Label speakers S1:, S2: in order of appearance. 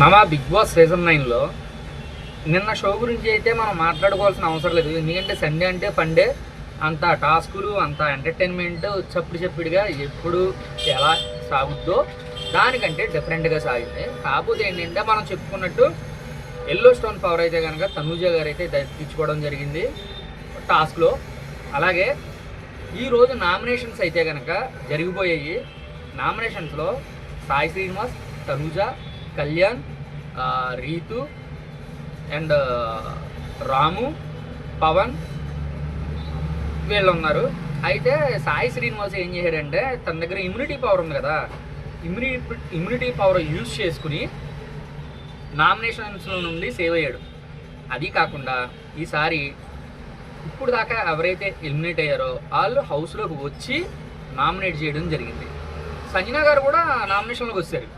S1: మామ big boss season నైన్లో నిన్న షో గురించి అయితే మనం మాట్లాడుకోవాల్సిన అవసరం లేదు. ఎందుకంటే సండే అంటే పండే అంత టాస్కులు అంత ఎంటర్టైన్మెంట్ చప్పుడు చప్పుడుగా ఎప్పుడు ఎలా సాగుద్దో దానికంటే డిఫరెంట్గా సాగింది. కాకపోతే ఏంటంటే మనం చెప్పుకున్నట్టు ఎల్లో స్టోన్ పవర్ అయితే కనుక తనూజ గారు అయితే దక్కించుకోవడం జరిగింది టాస్క్లో అలాగే ఈరోజు నామినేషన్స్ అయితే కనుక జరిగిపోయాయి. నామినేషన్స్లో సాయి శ్రీనివాస్ తనూజ కళ్యాణ్ రీతు అండ్ రాము పవన్ వీళ్ళు ఉన్నారు అయితే సాయి శ్రీనివాస్ ఏం చేశాడంటే తన దగ్గర ఇమ్యూనిటీ పవర్ ఉంది కదా ఇమ్యూనిటీ ఇమ్యూనిటీ పవర్ యూజ్ చేసుకుని నామినేషన్స్లో నుండి సేవ్ అయ్యాడు. అది కాకుండా ఈసారి ఇప్పుడు దాకా ఎవరైతే ఎలిమినేట్ అయ్యారో వాళ్ళు హౌస్లోకి వచ్చి నామినేట్ చేయడం జరిగింది. సంజన గారు కూడా నామినేషన్లోకి వచ్చారు.